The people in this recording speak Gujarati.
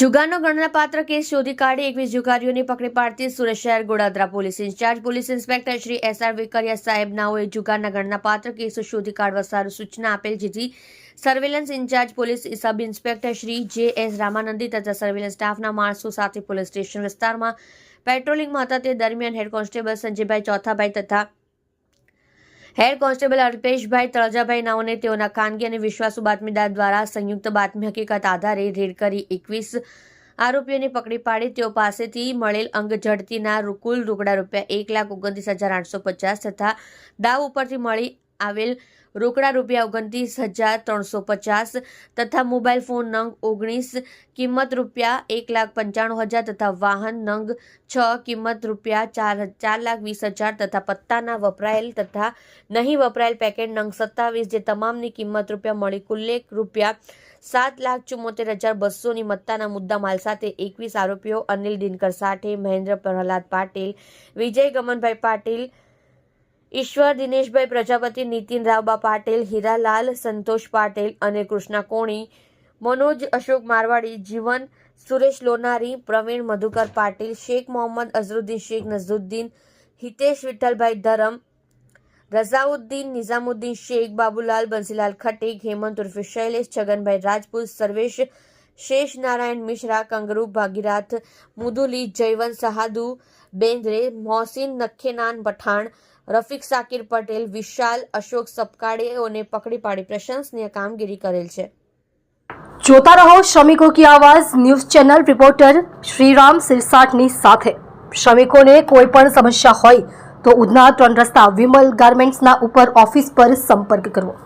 જુગારનો ગણનાપાત્ર કેસ શોધી કાઢી એકવીસ જુગારીઓને પકડી પાડતી સુરત શહેર Godadara police incharge. Police inspector Shri S R Vikariya સાહેબ નાઓએ જુગારના ગણનાપાત્ર કેસો શોધી કાઢવા સારું સૂચના આપેલ, જેથી surveillance incharge police sub inspector Shri J S Ramanandi તથા સર્વેલન્સ સ્ટાફના માણસો સાથે પોલીસ સ્ટેશન વિસ્તારમાં પેટ્રોલિંગમાં હતા. તે દરમિયાન હેડ કોન્સ્ટેબલ સંજયભાઈ ચોથાભાઈ તથા હેડ કોન્સ્ટેબલ અલ્પેશભાઈ તળજાભાઈ નાઓને તેઓના ખાનગી અને વિશ્વાસુ બાતમીદાર દ્વારા સંયુક્ત બાતમી હકીકત આધારે રેડ કરી એકવીસ આરોપીઓને પકડી પાડી. તેઓ પાસેથી મળેલ અંગ ઝડતીના કુલ રોકડા રૂપિયા એક લાખ ઓગણત્રીસ હજાર આઠસો પચાસ તથા દાવ ઉપરથી મળી આવેલ રોકડા રૂપિયા ઓગણત્રીસ હજાર ત્રણસો પચાસ તથા મોબાઈલ ફોન નંગ ઓગણીસ, કિંમત રૂપિયા એક લાખ પંચાણું હજાર તથા વાહન નંગ છ, કિંમત રૂપિયા ચાર ચાર લાખ વીસ હજાર તથા પત્તાના વપરાયેલ તથા નહીં વપરાયેલ પેકેટ નંગ સત્તાવીસ જે તમામની કિંમત રૂપિયા મળી કુલ્લે રૂપિયા સાત લાખ ચુમ્મોતેર હજાર બસોની મત્તાના મુદ્દા માલ સાથે એકવીસ આરોપીઓ અનિલ દિનકર સાઠે મહેન્દ્ર પ્રહલાદ પાટીલ, વિજય ગમનભાઈ પાટીલ ઈશ્વર, દિનેશભાઈ પ્રજાપતિ, નીતિન રાવબા પાટેલ, હીરાલાલ, સંતોષ પાટેલ અને કૃષ્ણા કોણી, મનોજ અશોક મારવાડી, જીવન, સુરેશ લોનારી, પ્રવીણ મધુકર પાટીલ, શેખ મોહમ્મદ અઝરુદ્દીન, શેખ નઝરુદ્દીન, હિતેશ વિઠ્ઠલભાઈ ધરમ, રઝાઉદ્દીન, નિઝામુદ્દીન શેખ, બાબુલાલ, બંસીલાલ ખટીક, હેમંત ઉર્ફે શૈલેષ, છગનભાઈ રાજપૂત, સર્વેશ, શેષ નારાયણ મિશ્રા, કંગરૂ, ભાગીરાથ, મુદુલી, જયવંત સહાદુ બેન્દ્રે મોહસિન નખેનાન પઠાણ રફીક સાકિર પટેલ, વિશાલ, અશોક સપકાડેઓને પકડી પાડી પ્રશંસનીય કામગીરી કરેલ છે. જોતા રહો શ્રમિકો કી આવાજ, ન્યૂઝ ચેનલ રિપોર્ટર શ્રીરામ સિરસાટની સાથે. શ્રમિકોને કોઈ પણ સમસ્યા હોય તો ઉધના ત્રણ રસ્તા વિમલ ગાર્મેન્ટ્સના ઉપર ઓફિસ પર સંપર્ક કરવો.